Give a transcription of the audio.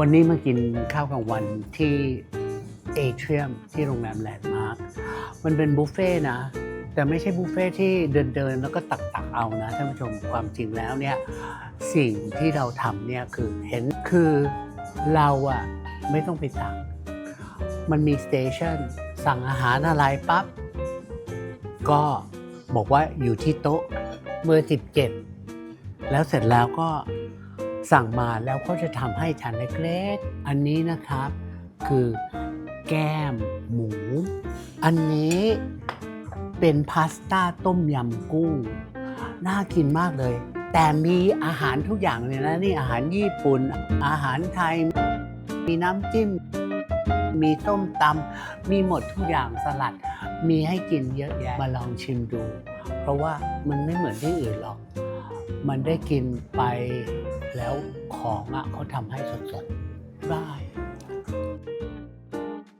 วันนี้มากินข้าวกลางวันที่เอเทียมที่โรงแรมแลนด์มาร์ค มันเป็นบุฟเฟ่ต์นะ แต่ไม่ใช่บุฟเฟ่ต์ที่เดินเดินแล้วก็ตักตักเอานะท่านผู้ชมความจริงแล้วเนี่ยสิ่งที่เราทำเนี่ยคือเห็นคือเราอะไม่ต้องไปสั่งมันมีสเตชันสั่งอาหารอะไรปั๊บ ก็บอกว่าอยู่ที่โต๊ะเบอร์17 แล้วเสร็จแล้วก็ สั่งมาแล้วเขาจะทำให้ชานเล็กๆ อันนี้นะครับ คือแก้มหมู อันนี้เป็นพาสต้าต้มยำกุ้ง น่ากินมากเลย แต่มีอาหารทุกอย่างเลยนะนี่อาหารญี่ปุ่น อาหารไทย มีน้ำจิ้ม มีต้มตำมีหมดทุกอย่างสลัด มีให้กินเยอะแยะมาลองชิมดู เพราะว่ามันไม่เหมือนที่อื่นหรอก มันได้กินไปแล้วของอะเขาทำให้สดๆได้